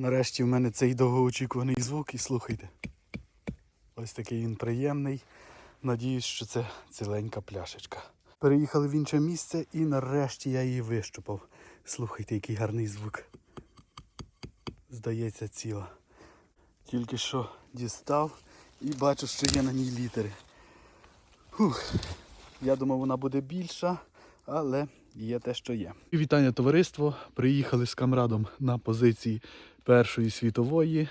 Нарешті в мене цей довгоочікуваний звук і слухайте. Ось такий він приємний. Надіюсь, що це ціленька пляшечка. Переїхали в інше місце і нарешті я її вищупав. Слухайте, який гарний звук. Здається, ціла. Тільки що дістав і бачу, що є на ній літери. Фух. Я думав, вона буде більша, але є те, що є. Вітання товариство. Приїхали з камрадом на позиції Першої світової,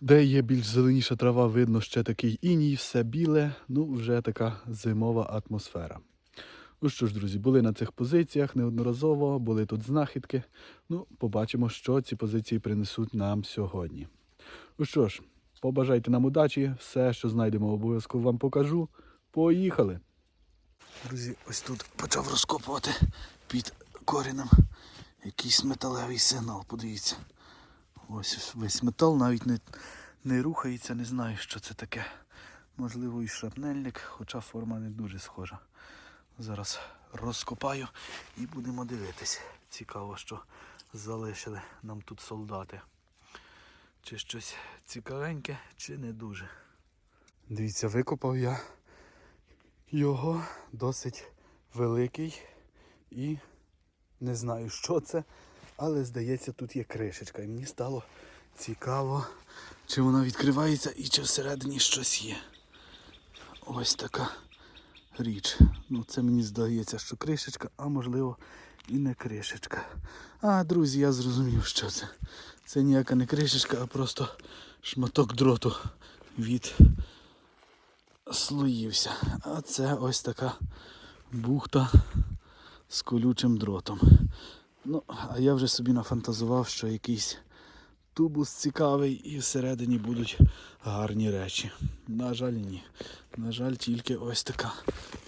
де є більш зеленіша трава, видно ще такий іній, все біле, ну вже така зимова атмосфера. Ну що ж, друзі, були на цих позиціях неодноразово, були тут знахідки. Ну, побачимо, що ці позиції принесуть нам сьогодні. Ну що ж, побажайте нам удачі, все, що знайдемо, обов'язково вам покажу. Поїхали! Друзі, ось тут почав розкопувати під корінем якийсь металевий сигнал. Подивіться. Ось весь метал навіть не, не рухається, не знаю, що це таке. Можливо, і шрапнельник, хоча форма не дуже схожа. Зараз розкопаю і будемо дивитись. Цікаво, що залишили нам тут солдати. Чи щось цікавеньке, чи не дуже. Дивіться, викопав я його досить великий і не знаю, що це, але здається, тут є кришечка. І мені стало цікаво, чи вона відкривається і чи всередині щось є. Ось така річ. Ну, це мені здається, що кришечка, а можливо і не кришечка. А, друзі, я зрозумів, що це. Це ніяка не кришечка, а просто шматок дроту від слоївся. А це ось така бухта з колючим дротом. Ну, а я вже собі нафантазував, що якийсь тубус цікавий і всередині будуть гарні речі. На жаль, ні. На жаль, тільки ось така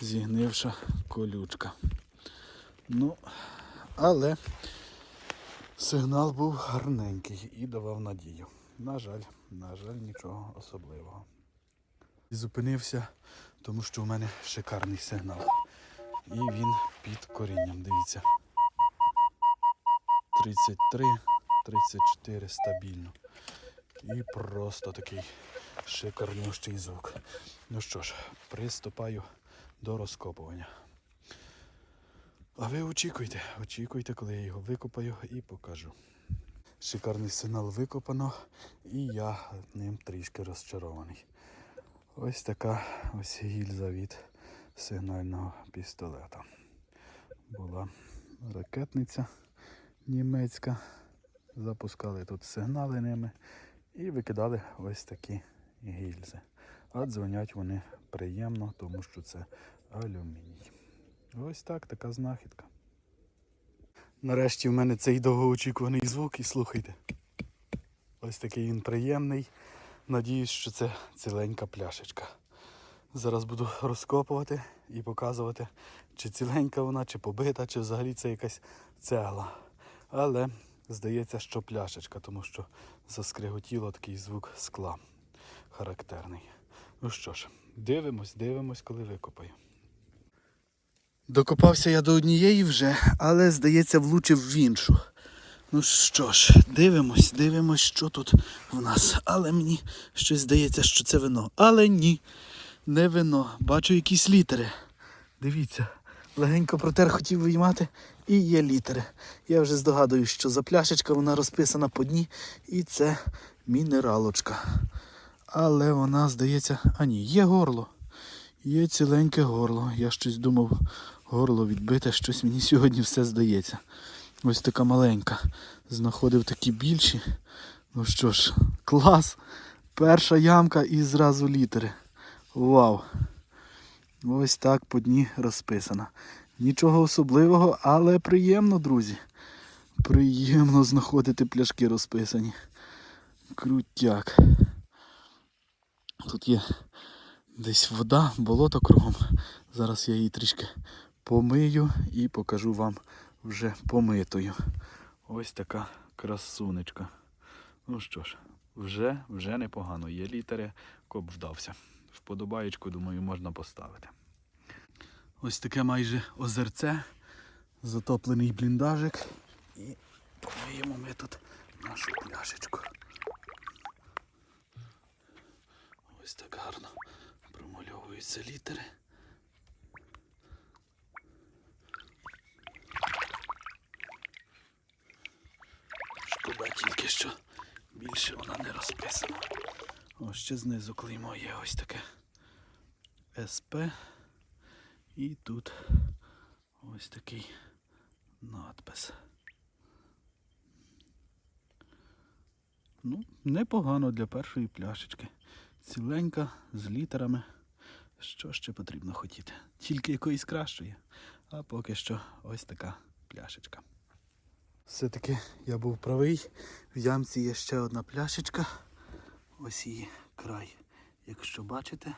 зігнивша колючка. Ну, але сигнал був гарненький і давав надію. На жаль, на жаль, нічого особливого. Зупинився, тому що у мене шикарний сигнал. І він під корінням, дивіться. 33, 34 стабільно. І просто такий шикарнющий звук. Ну що ж, приступаю до розкопування. А ви очікуйте, очікуйте, коли я його викопаю і покажу. Шикарний сигнал викопано, і я ним трішки розчарований. Ось така ось гільза від сигнального пістолета. Була ракетниця німецька. Запускали тут сигнали ними і викидали ось такі гільзи. А дзвонять вони приємно, тому що це алюміній. Ось так, така знахідка. Нарешті в мене цей довгоочікуваний звук і слухайте. Ось такий він приємний. Надіюсь, що це ціленька пляшечка. Зараз буду розкопувати і показувати, чи ціленька вона, чи побита, чи взагалі це якась цегла. Але здається, що пляшечка, тому що заскриготіло такий звук скла характерний. Ну що ж, дивимось, дивимось, коли викопаю. Докопався я до однієї вже, але, здається, влучив в іншу. Ну що ж, дивимось, дивимось, що тут в нас. Але мені щось здається, що це вино. Але ні, не вино. Бачу якісь літери. Дивіться, легенько протер хотів виймати і є літери. Я вже здогадуюсь, що за пляшечка вона розписана по дні і це мінералочка. Але вона, здається, а ні, є горло. Є ціленьке горло. Я щось думав, горло відбите, щось мені сьогодні все здається. Ось така маленька. Знаходив такі більші. Ну що ж, клас. Перша ямка і зразу літери. Вау! Ось так по дні розписано. Нічого особливого, але приємно, друзі. Приємно знаходити пляшки розписані. Крутяк. Тут є десь вода, болото кругом. Зараз я її трішки помию і покажу вам вже помитою. Ось така красунечка. Ну що ж, вже, вже непогано. Є літери, коп вдався. Вподобаєчку, думаю, можна поставити. Ось таке майже озерце, затоплений бліндажик. І помиємо ми тут нашу пляшечку. Ось так гарно промальовуються літери. Шкода тільки, що більше вона не розписана. Ось ще знизу клеймо є ось таке СП. І тут ось такий надпис. Ну, непогано для першої пляшечки. Ціленька, з літерами. Що ще потрібно хотіти? Тільки якоїсь кращої. А поки що ось така пляшечка. Все-таки я був правий. В ямці є ще одна пляшечка. Ось її край, якщо бачите.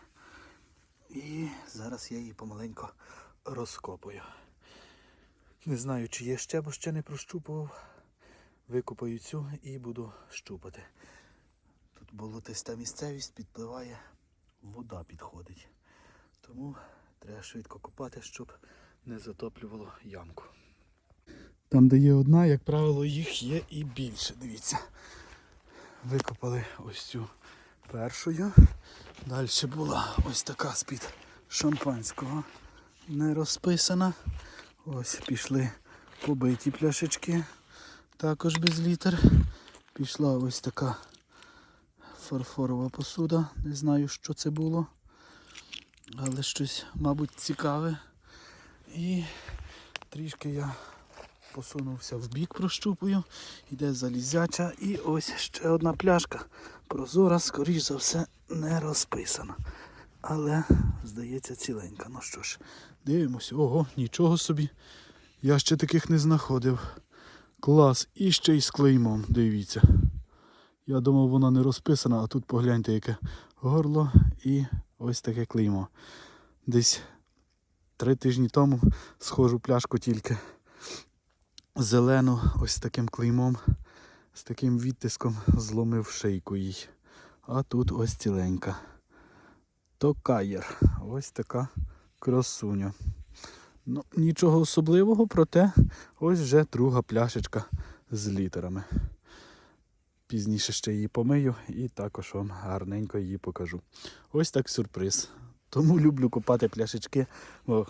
І зараз я її помаленько розкопую. Не знаю, чи є ще, бо ще не прощупував. Викопаю цю і буду щупати. Тут болотиста місцевість підпливає, вода підходить. Тому треба швидко копати, щоб не затоплювало ямку. Там, де є одна, як правило, їх є і більше. Дивіться. Викопали ось цю першою. Далі була ось така з-під шампанського. Не розписана. Ось пішли побиті пляшечки. Також без літер. Пішла ось така фарфорова посуда. Не знаю, що це було. Але щось, мабуть, цікаве. І трішки я посунувся в бік, прощупую. Іде залізяча. І ось ще одна пляшка. Прозора, скоріш за все, не розписана. Але, здається, ціленька. Ну що ж, дивимося. Ого, нічого собі. Я ще таких не знаходив. Клас. І ще й з клеймом, дивіться. Я думав, вона не розписана, а тут погляньте, яке горло і ось таке клеймо. Десь три тижні тому схожу пляшку тільки зелену, ось таким клеймом, з таким відтиском зломив шийку їй. А тут ось ціленька. Токаєр. Ось така красуня. Ну, нічого особливого, проте ось вже друга пляшечка з літерами. Пізніше ще її помию і також вам гарненько її покажу. Ось так сюрприз. Тому люблю купати пляшечки. Бо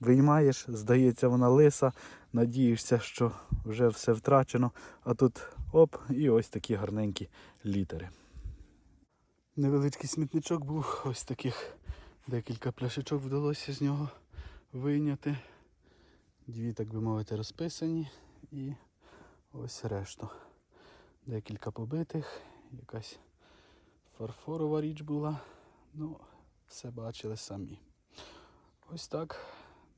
виймаєш, здається, вона лиса, надієшся, що вже все втрачено, а тут оп, і ось такі гарненькі літери. Невеличкий смітничок був, ось таких декілька пляшечок вдалося з нього вийняти. Дві, так би мовити, розписані і ось решту. Декілька побитих, якась фарфорова річ була. Ну, все бачили самі. Ось так,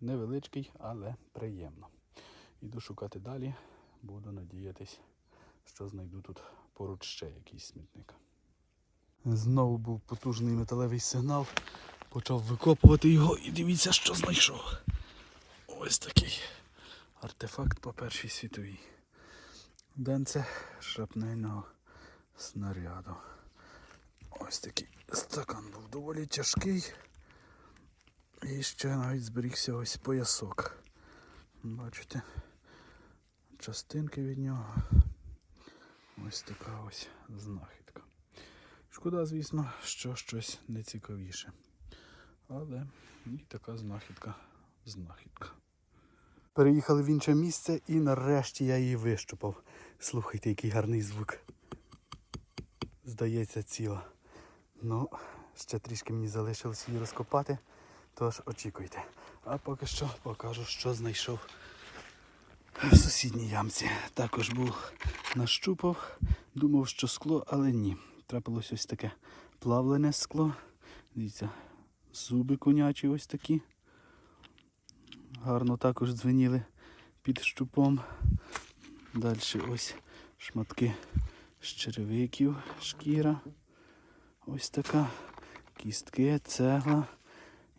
невеличкий, але приємно. Іду шукати далі, буду надіятись, що знайду тут поруч ще якийсь смітник. Знову був потужний металевий сигнал. Почав викопувати його і дивіться, що знайшов. Ось такий артефакт по першій світовій. Денце шрапнельного снаряду. Ось такий стакан був доволі тяжкий. І ще навіть зберігся ось поясок. Бачите? Частинки від нього. Ось така ось знахідка. Шкода, звісно, що щось нецікавіше. Але і така знахідка знахідка. Переїхали в інше місце і нарешті я її вищупав. Слухайте, який гарний звук. Здається, ціла. Ну, ще трішки мені залишилось її розкопати, тож очікуйте. А поки що покажу, що знайшов в сусідній ямці. Також був нащупав, думав, що скло, але ні. Трапилось ось таке плавлене скло. Дивіться, зуби конячі ось такі. Гарно також дзвеніли під щупом. Далі ось шматки з черевиків, шкіра. Ось така. Кістки, цегла,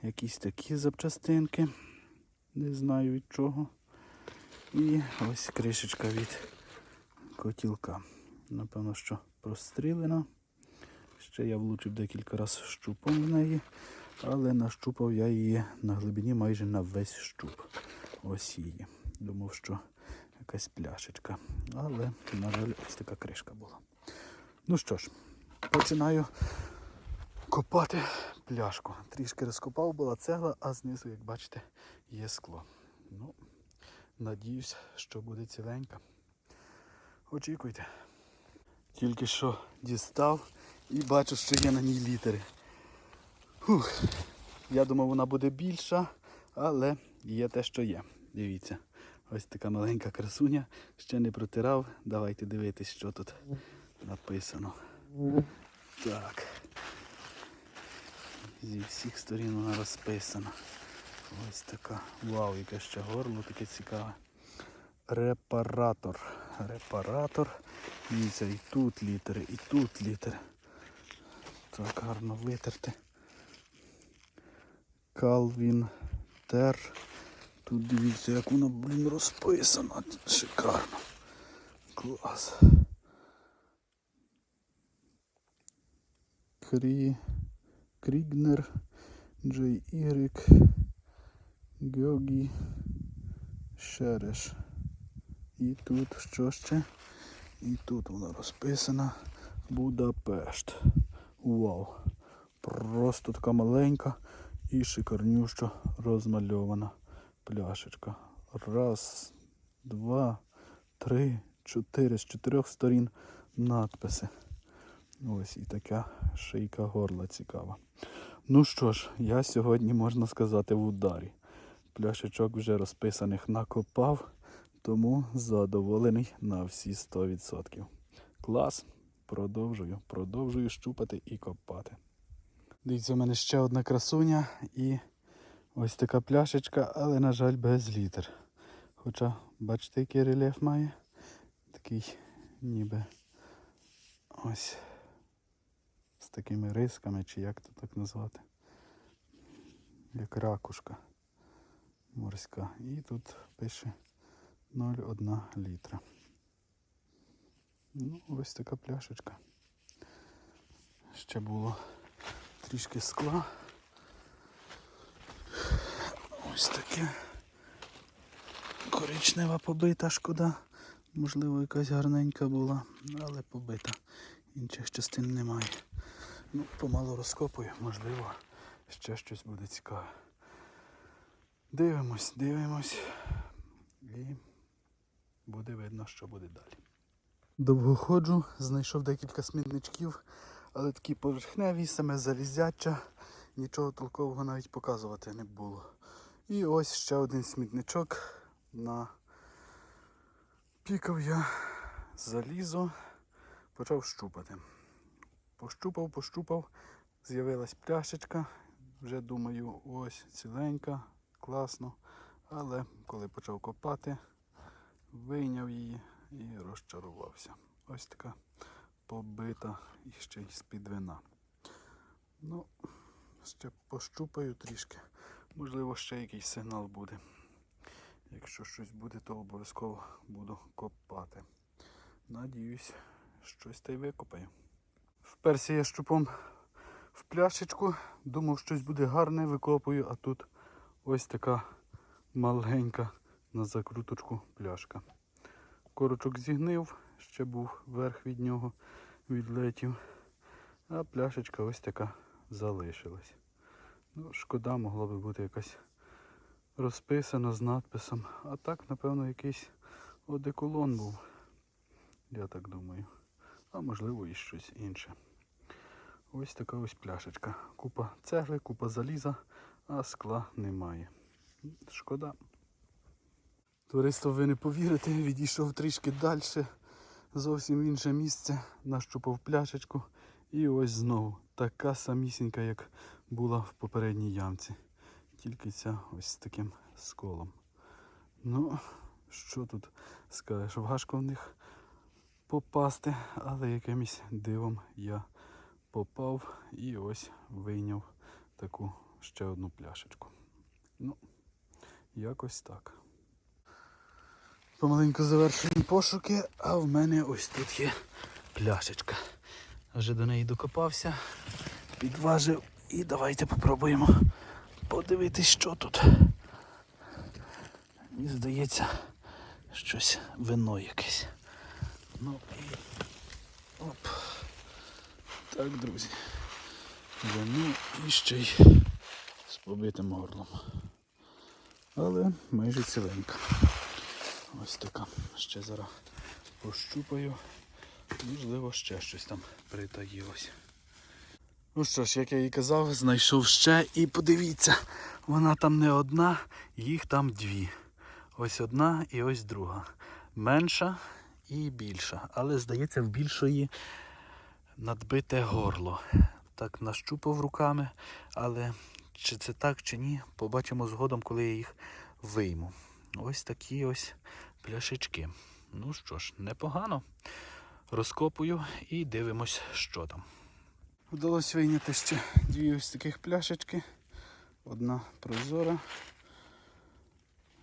якісь такі запчастинки. Не знаю від чого. І ось кришечка від котілка. Напевно, що прострілена. Ще я влучив декілька разів щупом в неї, але нащупав я її на глибині майже на весь щуп. Ось її. Думав, що якась пляшечка. Але, на жаль, ось така кришка була. Ну що ж, починаю копати пляшку. Трішки розкопав, була цегла, а знизу, як бачите, є скло. Ну, надіюсь, що буде ціленька. Очікуйте. Тільки що дістав і бачу, що є на ній літери. Фух. Я думав, вона буде більша, але є те, що є. Дивіться. Ось така маленька красуня. Ще не протирав. Давайте дивитись, що тут написано. Так. Зі всіх сторін вона розписана. Ось така. Вау, яке ще горло таке цікаве. Репаратор. Репаратор. Дивіться, і тут літери, і тут літери. Так, гарно витерти. Калвін Тер. Тут дивіться, як воно, блін, розписано. Шикарно. Клас. Крі... Крігнер. Джей Геогі. Шереш. І тут що ще? І тут вона розписана. Будапешт. Вау. Просто така маленька і шикарнюща розмальована пляшечка. Раз, два, три, чотири. З чотирьох сторін надписи. Ось і така шийка горла цікава. Ну що ж, я сьогодні, можна сказати, в ударі. Пляшечок вже розписаних накопав, тому задоволений на всі 100%. Клас. Продовжую, продовжую щупати і копати. Дивіться, у мене ще одна красуня і ось така пляшечка, але, на жаль, без літер. Хоча, бачите, який рельєф має. Такий ніби ось з такими рисками, чи як то так назвати. Як ракушка морська. І тут пише 0,1 літра. Ну, ось така пляшечка. Ще було трішки скла. Ось таке. Коричнева побита шкода. Можливо, якась гарненька була, але побита. Інших частин немає. Ну, помалу розкопую, можливо, ще щось буде цікаве. Дивимось, дивимось. І буде видно, що буде далі. Довго ходжу, знайшов декілька смітничків, але такі поверхневі, саме залізяча, нічого толкового навіть показувати не було. І ось ще один смітничок на пікав я залізо, почав щупати. Пощупав, пощупав, з'явилась пляшечка. Вже думаю, ось ціленька, класно. Але коли почав копати, вийняв її і розчарувався. Ось така побита і ще й з-під вина. Ну, ще пощупаю трішки. Можливо, ще якийсь сигнал буде. Якщо щось буде, то обов'язково буду копати. Надіюсь, щось та й викопаю. Вперся я щупом в пляшечку, думав, щось буде гарне, викопую, а тут ось така маленька на закруточку пляшка. Корочок зігнив, ще був верх від нього відлетів, а пляшечка ось така залишилась. Ну, шкода, могла би бути якась розписана з надписом. А так, напевно, якийсь одеколон був. Я так думаю. А можливо і щось інше. Ось така ось пляшечка. Купа цегли, купа заліза, а скла немає. Шкода. Товариство, ви не повірите, відійшов трішки далі, зовсім інше місце, нащупав пляшечку і ось знову така самісінька, як була в попередній ямці. Тільки ця ось з таким сколом. Ну, що тут скажеш, важко в них попасти, але якимось дивом я попав і ось вийняв таку ще одну пляшечку. Ну, якось так. Помаленьку завершуємо пошуки, а в мене ось тут є пляшечка. Вже до неї докопався, підважив і давайте попробуємо подивитись, що тут. Мені здається, щось вино якесь. Ну і оп. Так, друзі. Вино і ще й побитим горлом. Але майже ціленька. Ось така. Ще зараз пощупаю. Можливо, ще щось там притаїлось. Ну що ж, як я і казав, знайшов ще і подивіться, вона там не одна, їх там дві. Ось одна і ось друга. Менша і більша. Але здається, в більшої надбите горло. Так нащупав руками, але чи це так, чи ні, побачимо згодом, коли я їх вийму. Ось такі ось пляшечки. Ну що ж, непогано. Розкопую і дивимось, що там. Вдалося вийняти ще дві ось таких пляшечки. Одна прозора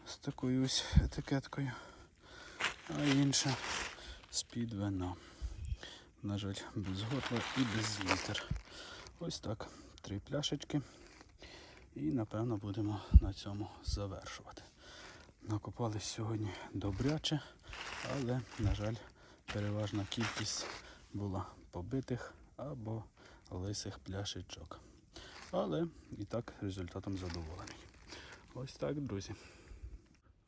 з такою ось етикеткою, а інша з-під вина. На жаль, без горла і без літер. Ось так. Три пляшечки. І напевно будемо на цьому завершувати. Накопали сьогодні добряче, але, на жаль, переважна кількість була побитих або лисих пляшечок. Але і так результатом задоволений. Ось так, друзі.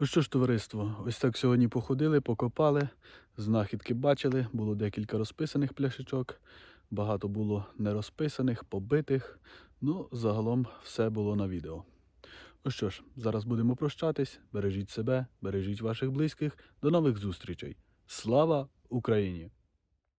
Ну що ж, товариство, ось так сьогодні походили, покопали, знахідки бачили, було декілька розписаних пляшечок, багато було нерозписаних, побитих. Ну, загалом все було на відео. Ну що ж, зараз будемо прощатись. Бережіть себе, бережіть ваших близьких. До нових зустрічей. Слава Україні!